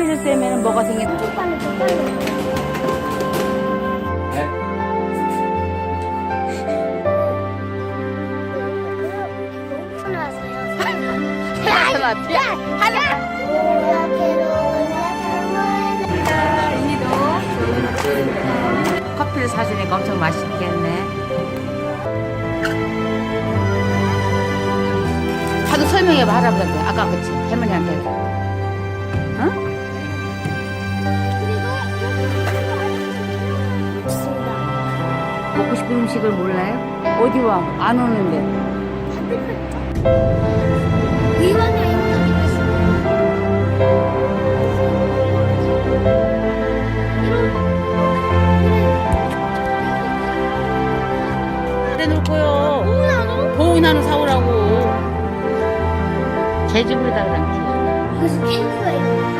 커피를 떼면 뭐가. 하나, 하나. 이도 커피를 사주니까 엄청 맛있겠네. 다들 설명해봐 할아버지한테. 아까 그치 할머니한테. 먹고 싶은 음식을 몰라요? 어디 와? 안 오는데. 이거는 해놓고요. 보은나는 사오라고. 제 집으로 달라고. 그래서 케이크가 있